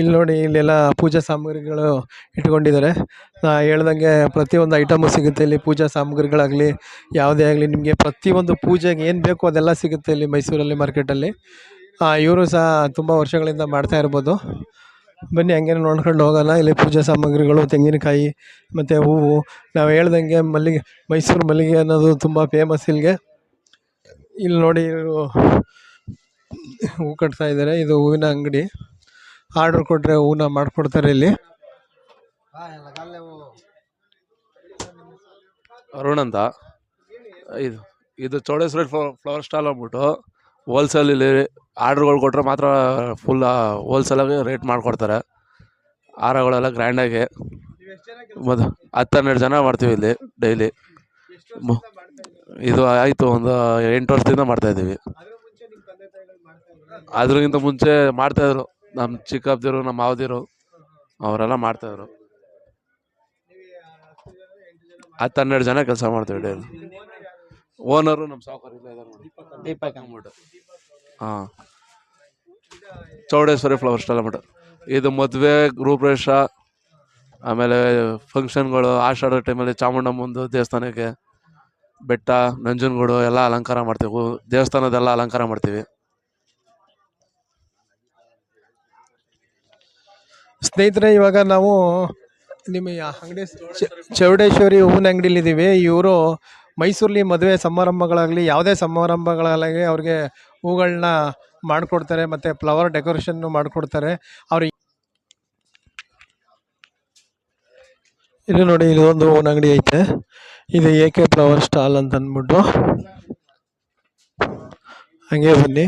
ಇಲ್ಲಿ ನೋಡಿ, ಇಲ್ಲೆಲ್ಲ ಪೂಜಾ ಸಾಮಗ್ರಿಗಳು ಇಟ್ಕೊಂಡಿದ್ದಾರೆ. ನಾ ಹೇಳ್ದಂಗೆ ಪ್ರತಿಯೊಂದು ಐಟಮು ಸಿಗುತ್ತೆ ಇಲ್ಲಿ ಪೂಜಾ ಸಾಮಗ್ರಿಗಳಾಗಲಿ, ಯಾವುದೇ ಆಗಲಿ, ನಿಮಗೆ ಪ್ರತಿಯೊಂದು ಪೂಜೆಗೆ ಏನು ಬೇಕು ಅದೆಲ್ಲ ಸಿಗುತ್ತೆ ಇಲ್ಲಿ ಮೈಸೂರಲ್ಲಿ ಮಾರ್ಕೆಟಲ್ಲಿ. ಇವರು ಸಹ ತುಂಬ ವರ್ಷಗಳಿಂದ ಮಾಡ್ತಾ ಇರ್ಬೋದು. ಬನ್ನಿ ಹಂಗೆ ನೋಡ್ಕೊಂಡು ಹೋಗೋಣ. ಇಲ್ಲಿ ಪೂಜಾ ಸಾಮಗ್ರಿಗಳು, ತೆಂಗಿನಕಾಯಿ, ಮತ್ತು ಹೂವು. ನಾವು ಹೇಳ್ದಂಗೆ ಮಲ್ಲಿಗೆ, ಮೈಸೂರು ಮಲ್ಲಿಗೆ ಅನ್ನೋದು ತುಂಬ ಫೇಮಸ್ ಇಲ್ಲಿಗೆ ಇಲ್ಲಿ ನೋಡಿ ಇವರು ಹೂ ಕಟ್ತಾ ಇದ್ದಾರೆ. ಇದು ಹೂವಿನ ಅಂಗಡಿ. ಆರ್ಡ್ರ್ ಕೊಟ್ಟರೆ ಊನ ಮಾಡಿಕೊಡ್ತಾರೆ ಇಲ್ಲಿ. ಅರುಣ್ ಅಂತ. ಇದು ಇದು ಚೌಡೇಶ್ವರಿ ಫ್ಲವರ್ ಸ್ಟಾಲ್ ಅಂದ್ಬಿಟ್ಟು ಹೋಲ್ಸೇಲಲ್ಲಿ ಆರ್ಡ್ರ್ಗಳು ಕೊಟ್ಟರೆ ಮಾತ್ರ ಫುಲ್ ಹೋಲ್ಸೇಲಾಗಿ ರೇಟ್ ಮಾಡಿಕೊಡ್ತಾರೆ. ಹಾರಗಳೆಲ್ಲ ಗ್ರ್ಯಾಂಡಾಗಿ ಮತ್ತು ಹತ್ತು ಹನ್ನೆರಡು ಜನ ಮಾಡ್ತೀವಿ ಇಲ್ಲಿ ಡೈಲಿ ಇದು ಆಯಿತು ಒಂದು ಎಂಟು ವರ್ಷದಿಂದ ಮಾಡ್ತಾಯಿದ್ದೀವಿ ಅದ್ರಗಿಂತ ಮುಂಚೆ ಮಾಡ್ತಾಯಿದ್ರು ನಮ್ಮ ಚಿಕ್ಕಪ್ಪದಿರು ನಮ್ಮ ಮಾವದಿರು ಅವರೆಲ್ಲ ಮಾಡ್ತಾಯಿದ್ರು. ಹತ್ತು ಹನ್ನೆರಡು ಜನ ಕೆಲಸ ಮಾಡ್ತೀವಿ ಡೈಲಿ ಓನರು ನಮ್ಮ ಸಾವುಕಾರ ಇಲ್ಲೇ ಇದ್ದಾರೆ ನೋಡಿ. ದೀಪಕ್ ಅಂದ್ಬಿಟ್ಟು ಹಾಂ. ಚೌಡೇಶ್ವರಿ ಫ್ಲವರ್ ಸ್ಟಾಲ್ ಅಂದ್ಬಿಟ್ಟು ಇದು ಮದುವೆ ಗೃಹಪ್ರವೇಶ ಆಮೇಲೆ ಫಂಕ್ಷನ್ಗಳು ಆಷಾಢ ಟೈಮಲ್ಲಿ ಚಾಮುಂಡಮ್ಮಂದು ದೇವಸ್ಥಾನಕ್ಕೆ ಬೆಟ್ಟ ನಂಜನಗೂಡು ಎಲ್ಲ ಅಲಂಕಾರ ಮಾಡ್ತೀವಿ. ದೇವಸ್ಥಾನದೆಲ್ಲ ಅಲಂಕಾರ ಮಾಡ್ತೀವಿ. ಸ್ನೇಹಿತರೆ, ಇವಾಗ ನಾವು ನಿಮ್ಮ ಅಂಗಡಿ ಚೌಡೇಶ್ವರಿ ಹೂವಿನ ಅಂಗಡಿಲಿದ್ದೀವಿ ಇವರು ಮೈಸೂರಲ್ಲಿ ಮದುವೆ ಸಮಾರಂಭಗಳಾಗಲಿ, ಯಾವುದೇ ಸಮಾರಂಭಗಳಾಗಲಿ ಅವ್ರಿಗೆ ಹೂಗಳನ್ನ ಮಾಡಿಕೊಡ್ತಾರೆ, ಮತ್ತು ಫ್ಲವರ್ ಡೆಕೋರೇಷನ್ನು ಮಾಡಿಕೊಡ್ತಾರೆ. ಅವ್ರು ಇಲ್ಲಿ ನೋಡಿ ಇದೊಂದು ಹೂವಿನ ಅಂಗಡಿ ಐತೆ. ಇದು ಎ ಕೆ ಫ್ಲವರ್ ಸ್ಟಾಲ್ ಅಂತ ಅಂದ್ಬಿಟ್ಟು ಹಂಗೆ ಬನ್ನಿ.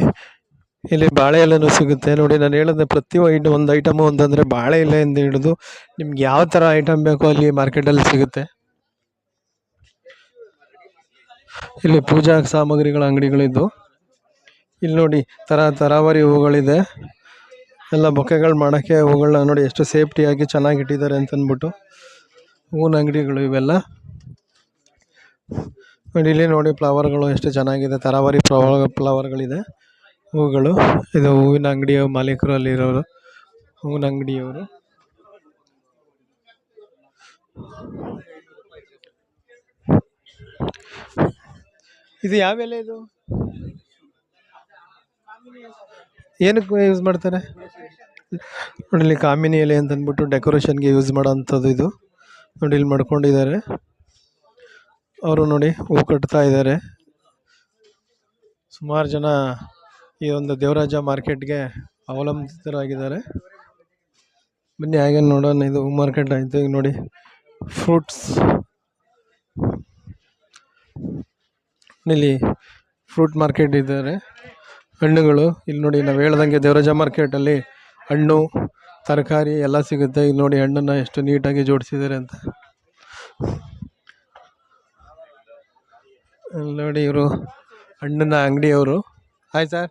ಇಲ್ಲಿ ಬಾಳೆ ಎಲೆನೂ ಸಿಗುತ್ತೆ. ನೋಡಿ, ನಾನು ಹೇಳಿದೆ ಪ್ರತಿ ಐಟ್, ಒಂದು ಐಟಮು ಅಂತಂದರೆ ಬಾಳೆ ಎಲೆಯಿಂದ ಹಿಡಿದು ನಿಮ್ಗೆ ಯಾವ ಥರ ಐಟಮ್ ಬೇಕೋ ಅಲ್ಲಿ ಮಾರ್ಕೆಟಲ್ಲಿ ಸಿಗುತ್ತೆ. ಇಲ್ಲಿ ಪೂಜಾ ಸಾಮಗ್ರಿಗಳ ಅಂಗಡಿಗಳಿದ್ದು. ಇಲ್ಲಿ ನೋಡಿ ಥರ ತರಾವರಿ ಹೂಗಳಿದೆ. ಎಲ್ಲ ಬೊಕ್ಕೆಗಳು ಮಾಡೋಕ್ಕೆ ಹೂಗಳನ್ನ ನೋಡಿ ಎಷ್ಟು ಸೇಫ್ಟಿಯಾಗಿ ಚೆನ್ನಾಗಿ ಇಟ್ಟಿದ್ದಾರೆ ಅಂತ ಅಂದ್ಬಿಟ್ಟು ಹೂವಿನ ಅಂಗಡಿಗಳು ಇವೆಲ್ಲ. ನೋಡಿ, ಇಲ್ಲಿ ನೋಡಿ, ಫ್ಲವರ್ಗಳು ಎಷ್ಟು ಚೆನ್ನಾಗಿದೆ. ತರಾವರಿ ಫ್ಲವರ್, ಫ್ಲವರ್ಗಳಿದೆ. ಹೂಗಳು. ಇದು ಹೂವಿನ ಅಂಗಡಿಯ ಮಾಲೀಕರು ಅಲ್ಲಿರೋರು ಹೂವಿನ ಅಂಗಡಿಯವರು. ಇದು ಯಾವ ಎಲೆ ಇದು? ಏನಕ್ಕೆ ಯೂಸ್ ಮಾಡ್ತಾರೆ? ನೋಡಿ ಇಲ್ಲಿ ಕಾಮಿನಿ ಎಲೆ ಅಂತ ಅಂದ್ಬಿಟ್ಟು ಡೆಕೋರೇಷನ್ಗೆ ಯೂಸ್ ಮಾಡೋಂಥದ್ದು ಇದು. ನೋಡಿ, ಇಲ್ಲಿ ಮಾಡ್ಕೊಂಡಿದ್ದಾರೆ. ಅವರು ನೋಡಿ ಹೂ ಕಟ್ತಾ ಇದ್ದಾರೆ. ಸುಮಾರು ಜನ ಈ ಒಂದು ದೇವರಾಜ ಮಾರ್ಕೆಟ್ಗೆ ಅವಲಂಬಿತರಾಗಿದ್ದಾರೆ. ಬನ್ನಿ, ಹಾಗೆ ನೋಡೋಣ. ಇದು ಮಾರ್ಕೆಟ್ ಆಯಿತು. ಈಗ ನೋಡಿ, ಫ್ರೂಟ್ಸ್. ಇಲ್ಲಿ ಫ್ರೂಟ್ ಮಾರ್ಕೆಟ್ ಇದ್ದಾರೆ. ಹಣ್ಣುಗಳು. ಇಲ್ಲಿ ನೋಡಿ, ನಾವು ಹೇಳ್ದಂಗೆ ದೇವರಾಜ ಮಾರ್ಕೆಟಲ್ಲಿ ಹಣ್ಣು, ತರಕಾರಿ ಎಲ್ಲ ಸಿಗುತ್ತೆ. ಇಲ್ಲಿ ನೋಡಿ, ಹಣ್ಣನ್ನು ಎಷ್ಟು ನೀಟಾಗಿ ಜೋಡಿಸಿದ್ದಾರೆ ಅಂತ. ನೋಡಿ ಇವರು, ಹಣ್ಣಿನ ಅಂಗಡಿಯವರು. ಹಾಯ್ ಸರ್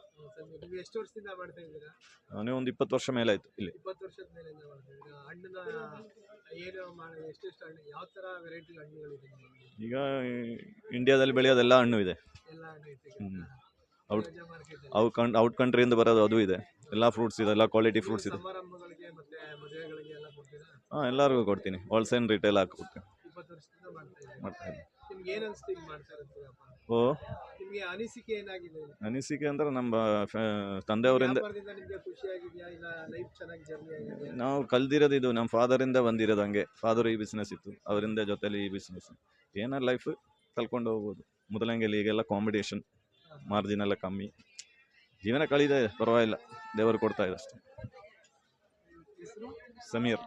ನೀವು ಎಷ್ಟು ವರ್ಷದಿಂದ ಮಾಡ್ತಾ ಇದ್ದೀರಾ? ಅವನೇ ಒಂದು ಇಪ್ಪತ್ತು ವರ್ಷ ಮೇಲೆ ಆಯ್ತು ಇಲ್ಲಿ. ಇಪ್ಪತ್ತು ವರ್ಷದ ಮೇಲಿಂದ ಮಾಡ್ತಾ ಇದ್ದೀರಾ? ಹಣ್ಣಿನ ಏನು ಮಾಡಿ ಎಷ್ಟೆಷ್ಟು ಹಣ್ಣು ಯಾವ ಥರ ವೆರೈಟಿ ಹಣ್ಣುಗಳಿದೆ ನಿಮ್ಮಲ್ಲಿ? ಈಗ ಇಂಡಿಯಾದಲ್ಲಿ ಬೆಳೆಯೋದೆಲ್ಲ ಹಣ್ಣು ಇದೆ. ಎಲ್ಲ ಹಣ್ಣು ಐತೆ ಹ್ಮ್. ಔಟ್. ಔಟ್ ಕಂಟ್ರಿಯಿಂದ ಬರೋದು ಅದು ಇದೆ. ಎಲ್ಲ ಫ್ರೂಟ್ಸ್ ಇದೆ ಎಲ್ಲ ಕ್ವಾಲಿಟಿ ಫ್ರೂಟ್ಸ್ ಇದೆ. ಸಮಾರಂಭಗಳಿಗೆ ಮತ್ತೆ ಮದುವೆಗಳಿಗೆ ಎಲ್ಲ ಕೊಡ್ತೀರಾ? ಹಾಂ ಎಲ್ಲರಿಗೂ ಕೊಡ್ತೀನಿ. ಹೋಲ್ಸೇಲ್ ರಿಟೇಲ್ ಹಾಕಿ ಕೊಡ್ತೀನಿ ಇಪ್ಪತ್ತು ವರ್ಷದಿಂದ ಮಾಡ್ತಾ ಇದ್ದೀರಾ? ಮಾಡ್ತಾ ಓ. ಅನಿಸಿಕೆ ಏನಾಗಿದೆ? ಅನಿಸಿಕೆ ಅಂದ್ರೆ ನಮ್ಮ ತಂದೆಯವರಿಂದ ನಾವು ಕಲ್ದಿರೋದು ಇದು ನಮ್ಮ ಫಾದರಿಂದ ಬಂದಿರೋದು ಹಂಗೆ. ಫಾದರ್ ಈ ಬಿಸ್ನೆಸ್ ಇತ್ತು ಅವರಿಂದ ಜೊತೆಲಿ ಈ ಬಿಸ್ನೆಸ್ ಏನಾರ ಲೈಫ್ ಕಲ್ಕೊಂಡು ಹೋಗ್ಬೋದು. ಮೊದಲಂಗೆ ಈಗೆಲ್ಲ ಕಾಂಪಿಟೇಷನ್ ಮಾರ್ಜಿನ್ ಎಲ್ಲ ಕಮ್ಮಿ. ಜೀವನ ಕಳೀದೆ ಪರವಾಗಿಲ್ಲ. ದೇವರು ಕೊಡ್ತಾ ಇದೆ ಅಷ್ಟೇ. ಸಮೀರ್.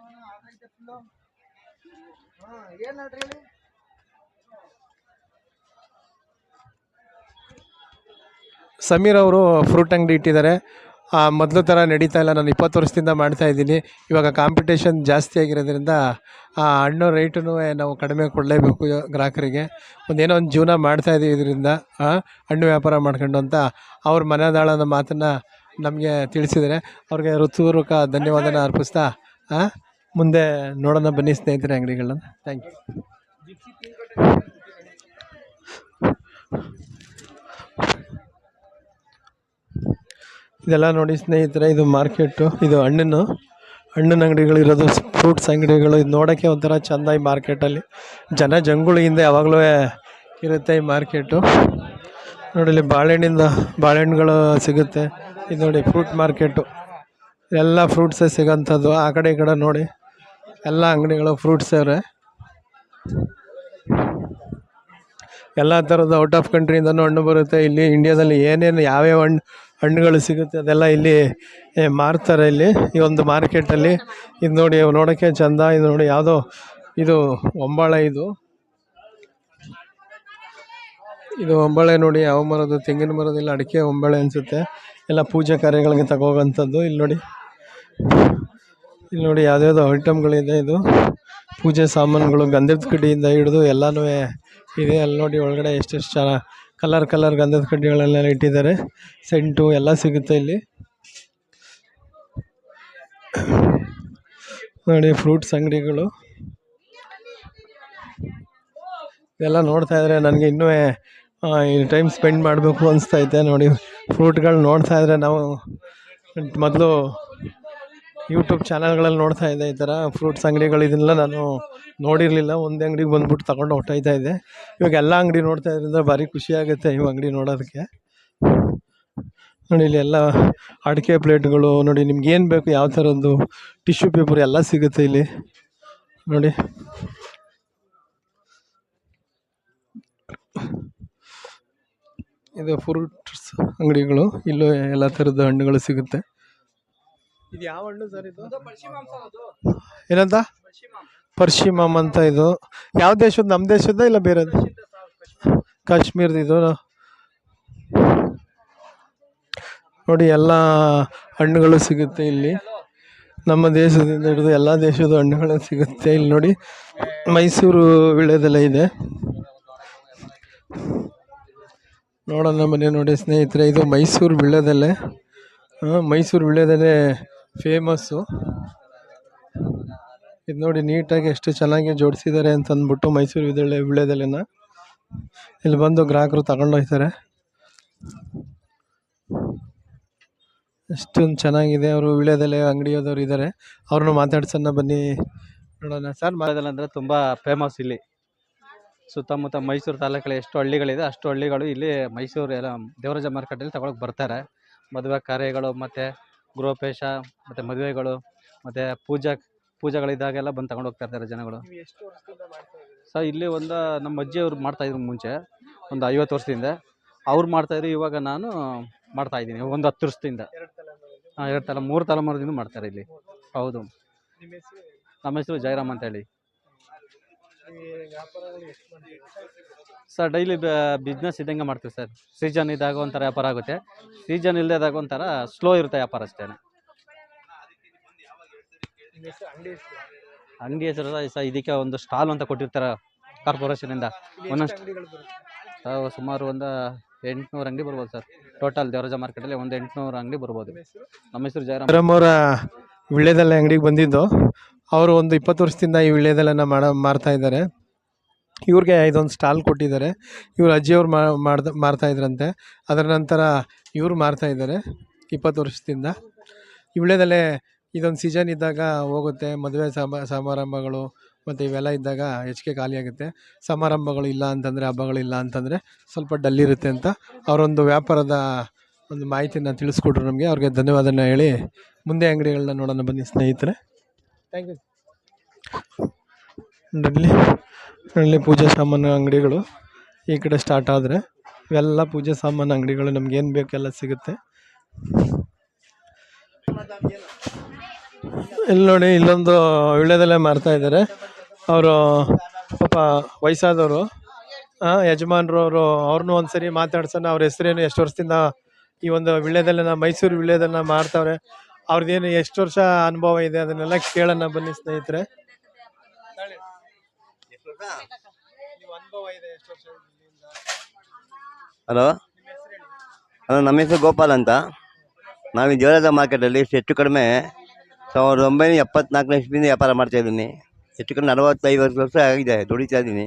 ಸಮೀರ್ ಅವರು ಫ್ರೂಟ್ ಅಂಗಡಿ ಇಟ್ಟಿದ್ದಾರೆ. ಮೊದಲು ಥರ ನಡೀತಾ ಇಲ್ಲ. ನಾನು ಇಪ್ಪತ್ತು ವರ್ಷದಿಂದ ಮಾಡ್ತಾ ಇದ್ದೀನಿ. ಇವಾಗ ಕಾಂಪಿಟೇಷನ್ ಜಾಸ್ತಿ ಆಗಿರೋದ್ರಿಂದ, ಆ, ಹಣ್ಣು ರೇಟನ್ನು ನಾವು ಕಡಿಮೆ ಕೊಡಲೇಬೇಕು ಗ್ರಾಹಕರಿಗೆ. ಒಂದೇನೋ ಒಂದು ಜೀವನ ಮಾಡ್ತಾ ಇದೀವಿ ಇದರಿಂದ ಹಣ್ಣು ವ್ಯಾಪಾರ ಮಾಡ್ಕೊಂಡು ಅಂತ ಅವ್ರ ಮನದಾಳದ ಮಾತನ್ನು ನಮಗೆ ತಿಳಿಸಿದರೆ ಅವ್ರಿಗೆ ಋತುಪೂರ್ವಕ ಧನ್ಯವಾದನ ಅರ್ಪಿಸ್ತಾ ಮುಂದೆ ನೋಡೋಣ ಬನ್ನಿ ಸ್ನೇಹಿತರೆ ಅಂಗಡಿಗಳನ್ನ. ಥ್ಯಾಂಕ್ ಯು ಇದೆಲ್ಲ ನೋಡಿ ಸ್ನೇಹಿತರೆ, ಇದು ಮಾರ್ಕೆಟು, ಇದು ಹಣ್ಣಿನ ಹಣ್ಣಿನ ಅಂಗಡಿಗಳಿರೋದು ಫ್ರೂಟ್ಸ್ ಅಂಗಡಿಗಳು. ಇದು ನೋಡೋಕ್ಕೆ ಒಂಥರ ಚೆಂದ ಈ ಮಾರ್ಕೆಟಲ್ಲಿ ಜನ ಜಂಗುಳಿಯಿಂದ ಯಾವಾಗಲೂ ಇರುತ್ತೆ ಈ ಮಾರ್ಕೆಟು. ನೋಡಿ ಇಲ್ಲಿ ಬಾಳೆಹಣ್ಣಿಂದ ಬಾಳೆಹಣ್ಣುಗಳು ಸಿಗುತ್ತೆ. ಇದು ನೋಡಿ ಫ್ರೂಟ್ ಮಾರ್ಕೆಟು. ಎಲ್ಲ ಫ್ರೂಟ್ಸೇ ಸಿಗೋಂಥದ್ದು. ಆ ಕಡೆ ಈ ಕಡೆ ನೋಡಿ. ಎಲ್ಲ ಅಂಗಡಿಗಳು ಫ್ರೂಟ್ಸ್ ಅವ್ರೆ. ಎಲ್ಲ ಥರದ ಔಟ್ ಆಫ್ ಕಂಟ್ರಿಯಿಂದನೂ ಹಣ್ಣು ಬರುತ್ತೆ. ಇಲ್ಲಿ ಇಂಡಿಯಾದಲ್ಲಿ ಏನೇನು ಯಾವ್ಯಾವ ಹಣ್ಣು, ಹಣ್ಣುಗಳು ಸಿಗುತ್ತೆ ಅದೆಲ್ಲ ಇಲ್ಲಿ ಮಾರ್ತಾರೆ ಇಲ್ಲಿ ಈ ಒಂದು ಮಾರ್ಕೆಟಲ್ಲಿ ಇದು ನೋಡಿ ನೋಡೋಕ್ಕೆ ಚಂದ. ಇದು ನೋಡಿ ಯಾವುದೋ, ಇದು ಒಂಬಾಳೆ ಇದು. ಇದು ಒಂಬಾಳೆ ನೋಡಿ, ಯಾವ ಮರದ್ದು ತೆಂಗಿನ ಮರದಿಲ್ಲ ಅಡಿಕೆ ಒಂಬಾಳೆ ಅನಿಸುತ್ತೆ. ಎಲ್ಲ ಪೂಜೆ ಕಾರ್ಯಗಳಿಗೆ ತಗೋಗಂಥದ್ದು ಇಲ್ಲಿ ನೋಡಿ ಇಲ್ಲಿ ನೋಡಿ ಯಾವುದ್ಯಾವುದೋ ಐಟಮ್ಗಳಿದೆ ಇದು. ಪೂಜೆ ಸಾಮಾನುಗಳು ಗಂಧದ ಕಡ್ಡಿಯಿಂದ ಹಿಡಿದು ಎಲ್ಲನೂ ಇದೆ. ಅಲ್ಲಿ ನೋಡಿ ಒಳಗಡೆ ಎಷ್ಟೆಷ್ಟು ಚೆನ್ನಾಗಿ ಕಲರ್ ಕಲರ್ ಗಂಧದ ಕಡ್ಡಿಗಳನ್ನೆಲ್ಲ ಇಟ್ಟಿದ್ದಾರೆ. ಸೆಂಟು ಎಲ್ಲ ಸಿಗುತ್ತೆ ಇಲ್ಲಿ. ನೋಡಿ ಫ್ರೂಟ್ಸ್ ಅಂಗಡಿಗಳು. ಎಲ್ಲ ನೋಡ್ತಾ ಇದ್ರೆ ನನಗೆ ಇನ್ನೂ ಟೈಮ್ ಸ್ಪೆಂಡ್ ಮಾಡಬೇಕು ಅನಿಸ್ತೈತೆ ನೋಡಿ ಫ್ರೂಟ್ಗಳು ನೋಡ್ತಾ ಇದ್ರೆ ನಾವು ಮೊದಲು ಯೂಟ್ಯೂಬ್ ಚಾನಲ್ಗಳಲ್ಲಿ ನೋಡ್ತಾ ಇದ್ದೆ ಈ ಥರ ಫ್ರೂಟ್ಸ್ ಅಂಗಡಿಗಳು ಇದನ್ನೆಲ್ಲ ನಾನು ನೋಡಿರಲಿಲ್ಲ. ಒಂದೇ ಅಂಗಡಿಗೆ ಬಂದ್ಬಿಟ್ಟು ತಗೊಂಡು ಹೊಟ್ಟೋಯ್ತಾ ಇದ್ದೆ. ಇವಾಗ ಎಲ್ಲ ಅಂಗಡಿ ನೋಡ್ತಾ ಇದ್ರಿಂದ ಭಾರಿ ಖುಷಿ ಆಗುತ್ತೆ ಇವು ಅಂಗಡಿ ನೋಡೋದಕ್ಕೆ. ನೋಡಿ, ಇಲ್ಲಿ ಎಲ್ಲ ಅಡಿಕೆ ಪ್ಲೇಟ್ಗಳು, ನೋಡಿ, ನಿಮ್ಗೆ ಏನು ಬೇಕು ಯಾವ ಥರದ್ದು ಟಿಶ್ಯೂ ಪೇಪರ್ ಎಲ್ಲ ಸಿಗುತ್ತೆ ಇಲ್ಲಿ. ನೋಡಿ. ಇದು ಫ್ರೂಟ್ಸ್ ಅಂಗಡಿಗಳು, ಇಲ್ಲೂ ಎಲ್ಲ ಥರದ ಹಣ್ಣುಗಳು ಸಿಗುತ್ತೆ. ಇದು ಯಾವ ಹಣ್ಣು ಸರ್ ಇದು? ಏನಂತ? ಪರ್ಶಿಮಮ್ ಅಂತ ಇದು. ಯಾವ ದೇಶದ ನಮ್ಮ ದೇಶದ ಇಲ್ಲ ಬೇರೆ ಕಾಶ್ಮೀರದ ಇದು. ನೋಡಿ ಎಲ್ಲ ಹಣ್ಣುಗಳು ಸಿಗುತ್ತೆ ಇಲ್ಲಿ. ನಮ್ಮ ದೇಶದಿಂದ ಹಿಡಿದು ಎಲ್ಲ ದೇಶದ ಹಣ್ಣುಗಳು ಸಿಗುತ್ತೆ ಇಲ್ಲಿ ನೋಡಿ. ಮೈಸೂರು ವಿಳ್ಯದೆಲ್ಲ ಇದೆ. ನೋಡೋಣ ಮನೆ ನೋಡಿ ಸ್ನೇಹಿತರೆ ಇದು ಮೈಸೂರು ವಿಳ್ಯದೆಲೆ ಮೈಸೂರು ವಿಳ್ಯದೆಲೆ ಫೇಮಸ್ಸು. ಇದು ನೋಡಿ ನೀಟಾಗಿ ಎಷ್ಟು ಚೆನ್ನಾಗಿ ಜೋಡಿಸಿದ್ದಾರೆ ಅಂತ ಅಂದ್ಬಿಟ್ಟು ಮೈಸೂರು ವಿದಳೆ ವಿಳ್ಯದೆಲೆನ. ಇಲ್ಲಿ ಬಂದು ಗ್ರಾಹಕರು ತಗೊಂಡು ಹೋಗ್ತಾರೆ. ಎಷ್ಟೊಂದು ಚೆನ್ನಾಗಿದೆ, ಅವರು ವಿಳ್ಯದೆಲೆ ಅಂಗಡಿಯೋದವ್ರು ಇದ್ದಾರೆ ಅವ್ರನ್ನೂ ಮಾತಾಡ್ಸೋಣ ಬನ್ನಿ. ನೋಡೋಣ. ಸರ್ ಮಾಡೋದಲ್ಲ ಅಂದರೆ ತುಂಬ ಫೇಮಸ್ ಇಲ್ಲಿ. ಸುತ್ತಮುತ್ತ ಮೈಸೂರು ತಾಲೂಕಲ್ಲಿ ಎಷ್ಟು ಹಳ್ಳಿಗಳಿದೆ, ಅಷ್ಟು ಹಳ್ಳಿಗಳು ಇಲ್ಲಿ ಮೈಸೂರು ಎಲ್ಲ ದೇವರಾಜ ಮಾರ್ಕೆಟಲ್ಲಿ ತಗೊಳಕ್ ಬರ್ತಾರೆ. ಮದುವೆ ಕಾರ್ಯಗಳು ಮತ್ತು ಗೃಹಪ್ರವೇಶ ಮತ್ತು ಮದುವೆಗಳು ಮತ್ತು ಪೂಜಾ ಪೂಜೆಗಳಿದ್ದಾಗೆಲ್ಲ ಬಂದು ತಗೊಂಡು ಹೋಗ್ತಾ ಇರ್ತಾರೆ ಜನಗಳು. ಸೊ ಇಲ್ಲಿ ಒಂದು ನಮ್ಮ ಅಜ್ಜಿಯವ್ರು ಮಾಡ್ತಾಯಿದ್ರು ಮುಂಚೆ ಒಂದು ಐವತ್ತು ವರ್ಷದಿಂದ. ಅವ್ರು ಮಾಡ್ತಾಯಿದ್ರು ಇವಾಗ ನಾನು ಮಾಡ್ತಾ ಇದ್ದೀನಿ ಒಂದು ಹತ್ತು ವರ್ಷದಿಂದ. ಹಾಂ ಎರಡು ತಲೆ ಮೂರು ತಲೆಮಾರದಿಂದ ಮಾಡ್ತಾರೆ ಇಲ್ಲಿ. ಹೌದು. ನಮ್ಮ ಹೆಸರು ಜಯರಾಮ್ ಅಂತ ಹೇಳಿ ಸರ್ ಡೈಲಿ ಬಿಸ್ನೆಸ್ ಇದ್ದಂಗೆ ಮಾಡ್ತೀವಿ ಸರ್. ಸೀಸನ್ ಇದ್ದಾಗ ಒಂಥರ ವ್ಯಾಪಾರ ಆಗುತ್ತೆ. ಸೀಸನ್ ಇಲ್ಲದಾಗ ಒಂಥರ ಸ್ಲೋ ಇರುತ್ತೆ ವ್ಯಾಪಾರ ಅಷ್ಟೇ. ಅಂಗಡಿ ಹೆಸರು ಸರ್ ಇದಕ್ಕೆ ಒಂದು ಸ್ಟಾಲ್ ಅಂತ ಕೊಟ್ಟಿರ್ತಾರೆ ಕಾರ್ಪೊರೇಷನಿಂದ ತಾವು ಸುಮಾರು ಒಂದು ಎಂಟುನೂರು ಅಂಗಡಿ ಬರ್ಬೋದು ಸರ್. ಟೋಟಲ್ ದೇವರಾಜ ಮಾರ್ಕೆಟಲ್ಲಿ ಒಂದು ಎಂಟುನೂರು ಅಂಗಡಿ ಬರ್ಬೋದು. ನಮ್ಮ ಹೆಸರು ಜಯರಾಮ್. ವಿಳ್ಯದೆಲೆ ಅಂಗಡಿಗೆ ಬಂದಿದ್ದು. ಅವರು ಒಂದು ಇಪ್ಪತ್ತು ವರ್ಷದಿಂದ ಈ ವೀಳ್ಯದೆಲೆನ ಮಾಡ, ಮಾರ್ತಾ ಇದ್ದಾರೆ. ಇವ್ರಿಗೆ ಇದೊಂದು ಸ್ಟಾಲ್ ಕೊಟ್ಟಿದ್ದಾರೆ. ಇವ್ರ ಅಜ್ಜಿಯವ್ರು ಮಾಡ್ದ, ಮಾರ್ತಾ ಇದ್ರಂತೆ. ಅದರ ನಂತರ ಇವರು ಮಾರ್ತಾ ಇದ್ದಾರೆ ಇಪ್ಪತ್ತು ವರ್ಷದಿಂದ. ಈ ಇದೊಂದು ಸೀಸನ್ ಇದ್ದಾಗ ಹೋಗುತ್ತೆ. ಮದುವೆ ಸಮ, ಸಮಾರಂಭಗಳು ಮತ್ತು ಇವೆಲ್ಲ ಇದ್ದಾಗ ಹೆಚ್ಚಿಗೆ ಖಾಲಿಯಾಗುತ್ತೆ ಸಮಾರಂಭಗಳು ಇಲ್ಲ ಅಂತಂದರೆ ಹಬ್ಬಗಳಿಲ್ಲ ಅಂತಂದರೆ ಸ್ವಲ್ಪ ಡಲ್ ಇರುತ್ತೆ ಅಂತ ಅವರೊಂದು ವ್ಯಾಪಾರದ ಒಂದು ಮಾಹಿತಿನ ತಿಳಿಸ್ಕೊಟ್ರು ನಮಗೆ. ಅವ್ರಿಗೆ ಧನ್ಯವಾದನ ಹೇಳಿ ಮುಂದೆ ಅಂಗಡಿಗಳನ್ನ ನೋಡೋಣ ಬನ್ನಿ ಸ್ನೇಹಿತರೆ. ಥ್ಯಾಂಕ್ ಯು ಇಲ್ಲಿ ಇಲ್ಲಿ ಪೂಜೆ ಸಾಮಾನು ಅಂಗಡಿಗಳು ಈ ಕಡೆ ಸ್ಟಾರ್ಟ್ ಆದರೆ. ಇವೆಲ್ಲ ಪೂಜೆ ಸಾಮಾನು ಅಂಗಡಿಗಳು ನಮ್ಗೆ ಏನು ಬೇಕೆಲ್ಲ ಸಿಗುತ್ತೆ. ಇಲ್ಲಿ ನೋಡಿ ಇಲ್ಲೊಂದು ವಿಳ್ಯದಲ್ಲೇ ಮಾರ್ತಾ ಇದ್ದಾರೆ ಅವರು ಪಾಪ ವಯಸ್ಸಾದವರು ಯಜಮಾನ್ರು ಅವರು ಅವ್ರನ್ನೂ ಒಂದು ಸರಿ ಮಾತಾಡ್ಸೋಣ ಅವ್ರ ಹೆಸರೇನು ಎಷ್ಟು ವರ್ಷದಿಂದ ಈ ಒಂದು ವಿಳ್ಯದೆಲೆನ ಮೈಸೂರು ವಿಳ್ಯದೆಲೆನ ಮಾರ್ತಾವ್ರೆ. ಅವ್ರದ್ದೇನು ಎಷ್ಟು ವರ್ಷ ಅನುಭವ ಇದೆ ಅದನ್ನೆಲ್ಲ ಕೇಳೋಣ ಬನ್ನಿ ಸ್ನೇಹಿತರೆ. ಹಲೋ ಹಲೋ ನಮ್ಮ ಹೆಸರು ಗೋಪಾಲ್ ಅಂತ. ನಾವು ಜೋಳದ ಮಾರ್ಕೆಟ್ ಮಾರ್ಕೆಟಲ್ಲಿ ಹೆಚ್ಚು ಕಡಿಮೆ ಸಾವಿರದ ಒಂಬೈನೂರ ಎಪ್ಪತ್ನಾಲ್ಕನೇ ಇಸ್ವಿಯಿಂದ ವ್ಯಾಪಾರ ಮಾಡ್ತಾ ಇದ್ದೀನಿ. ಹೆಚ್ಚು ಕಡಿಮೆ ನಲವತ್ತೈವತ್ತು ವರ್ಷ ಆಗಿದೆ, ದುಡಿತಾ ಇದ್ದೀನಿ.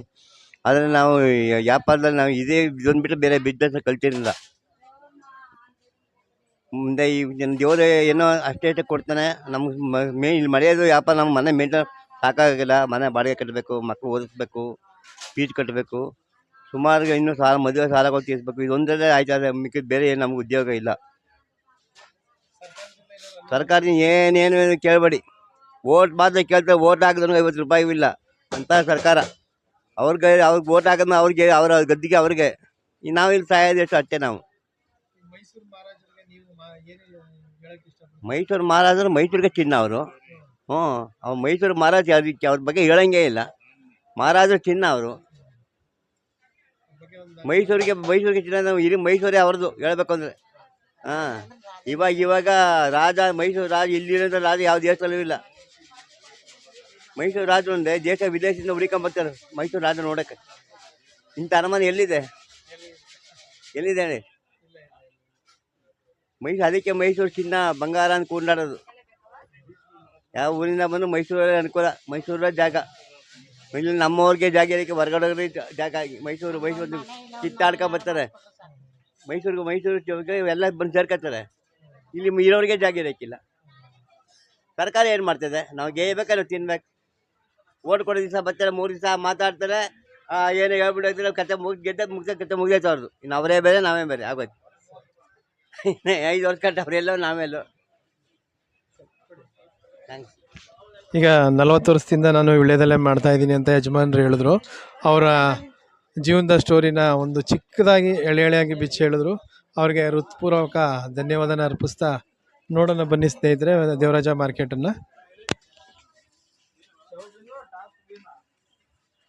ಆದರೆ ನಾವು ಈ ವ್ಯಾಪಾರದಲ್ಲಿ ನಾವು ಇದೇ ಇದೊಂದು ಬಿಟ್ಟರೆ ಬೇರೆ ಬಿಸ್ನೆಸ್ ಕಲ್ತಿರಲಿಲ್ಲ ಮುಂದೆ ಈ ದೇವರು ಏನೋ ಅಷ್ಟೇ ಅಷ್ಟೇ ಕೊಡ್ತಾನೆ. ನಮ್ಗೆ ಮೇ ಇಲ್ಲಿ ಮರೆಯೋದು ಯಾಪ ನಮ್ಮ ಮನೆ ಮೇಂಟೈನ್ ಸಾಕಾಗಿಲ್ಲ. ಮನೆ ಬಾಡಿಗೆ ಕಟ್ಟಬೇಕು ಮಕ್ಕಳು ಓದಿಸ್ಬೇಕು ಫೀಸ್ ಕಟ್ಟಬೇಕು ಸುಮಾರು ಇನ್ನೂ ಸಾಲ, ಮದುವೆ ಸಾಲಗಳು ತೀರಿಸ್ಬೇಕು. ಇದೊಂದರಲ್ಲೇ ಆಯ್ತದೆ ಮಿಕ್ಕಿದ ಬೇರೆ ಏನು ನಮ್ಗೆ ಉದ್ಯೋಗ ಇಲ್ಲ. ಸರ್ಕಾರ ಏನೇನು ಕೇಳಬೇಡಿ. ಓಟ್ ಮಾತ್ರ ಕೇಳ್ತಾರೆ ಓಟ್ ಹಾಕಿದ್ರು ಐವತ್ತು ರೂಪಾಯಿ ಇಲ್ಲ. ಅಂತ ಸರ್ಕಾರ. ಅವ್ರಿಗೆ ಅವ್ರಿಗೆ ಓಟ್ ಹಾಕಿದ್ಮೇಲೆ ಅವ್ರಿಗೆ, ಅವರ ಗದ್ದಿಗೆ ಅವ್ರಿಗೆ. ನಾವು ಇಲ್ಲಿ ಸಹಾಯ ಎಷ್ಟು ಅಷ್ಟೇ ನಾವು. ಮೈಸೂರು ಮಹಾರಾಜರು ಮೈಸೂರಿಗೆ ಚಿನ್ನ ಅವರು. ಹ್ಞೂ ಅವ್ರು ಮೈಸೂರು ಮಹಾರಾಜ ಅದಕ್ಕೆ ಅವ್ರ ಬಗ್ಗೆ ಹೇಳಂಗೇ ಇಲ್ಲ. ಮಹಾರಾಜರು ಚಿನ್ನ ಅವರು. ಮೈಸೂರಿಗೆ ಮೈಸೂರಿಗೆ ಚಿನ್ನ ನಾವು ಇಡೀ ಮೈಸೂರೇ ಅವ್ರದ್ದು ಹೇಳಬೇಕು ಅಂದರೆ. ಹಾಂ, ಇವಾಗ ಇವಾಗ ರಾಜ, ಮೈಸೂರು ರಾಜ ಇಲ್ಲಿರೋದು ರಾಜ ಯಾವ ದೇಶದಲ್ಲೂ ಇಲ್ಲ. ಮೈಸೂರು ರಾಜ ಒಂದೇ, ದೇಶ ವಿದೇಶದಿಂದ ಹುಡುಕೊಂಬರ್ತಾರೆ ಮೈಸೂರು ರಾಜ ನೋಡೋಕ್ಕೆ. ಇಂಥ ಅನುಮಾನ ಎಲ್ಲಿದೆ? ಎಲ್ಲಿದೆ ಹೇಳಿ? ಮೈಸೂರು, ಅದಕ್ಕೆ ಮೈಸೂರು ಚಿನ್ನ, ಬಂಗಾರ ಅಂತ ಕೂಡಾಡೋದು ಯಾವ ಊರಿಂದ ಬಂದು ಮೈಸೂರಲ್ಲಿ ಅನುಕೂಲ ಮೈಸೂರ ಜಾಗ. ಇಲ್ಲಿ ನಮ್ಮವ್ರಿಗೆ ಜಾಗ ಇರೋಕ್ಕೆ ಹೊರಗಡೆ ಜಾಗ ಮೈಸೂರು ಮೈಸೂರು ಕಿತ್ತಾಡ್ಕೊ ಬರ್ತಾರೆ. ಮೈಸೂರಿಗೆ, ಮೈಸೂರು ಎಲ್ಲ ಬಂದು ಸೇರ್ಕೊತಾರೆ. ಇಲ್ಲಿ ಇರೋರಿಗೆ ಜಾಗ ಇರೋಕ್ಕಿಲ್ಲ. ಸರ್ಕಾರ ಏನು ಮಾಡ್ತದೆ? ನಾವು ಗೇಯ್ಬೇಕಾದ್ರೆ ತಿನ್ಬೇಕು. ಓಟ್ ಕೊಡೋ ದಿವಸ ಬರ್ತಾರೆ, ಮೂರು ದಿವಸ ಮಾತಾಡ್ತಾರೆ. ಏನೇ ಹೇಳ್ಬಿಟ್ಟು ಕತೆ ಮುಗಿ, ಗೆದ್ದ ಮುಗಿದ, ಕತೆ ಮುಗಿದೈತೆ ಅವ್ರದ್ದು ಇನ್ನು ಅವರೇ ಬೇರೆ, ನಾವೇ ಬೇರೆ, ಆಗೋಯ್ತು. ಐದು ವರ್ಷ ಕಟ್ಟ ಅವರೆಲ್ಲೋ ನಾವೆಲ್ಲೋ ಈಗ ನಲವತ್ತು ವರ್ಷದಿಂದ ನಾನು ವಿಳ್ಯದಲ್ಲೇ ಮಾಡ್ತಾ ಇದ್ದೀನಿ ಅಂತ ಯಜಮಾನ್ರು ಹೇಳಿದ್ರು. ಅವರ ಜೀವನದ ಸ್ಟೋರಿನ ಒಂದು ಚಿಕ್ಕದಾಗಿ ಎಳೆ ಎಳೆಯಾಗಿ ಬಿಚ್ಚಿ ಹೇಳಿದ್ರು. ಅವ್ರಿಗೆ ಹೃತ್ಪೂರ್ವಕ ಧನ್ಯವಾದನ ಅರ್ಪಿಸ್ತಾ ನೋಡೋಣ ಬನ್ನಿ ಸ್ನೇಹಿತರೆ, ದೇವರಾಜ ಮಾರ್ಕೆಟನ್ನು.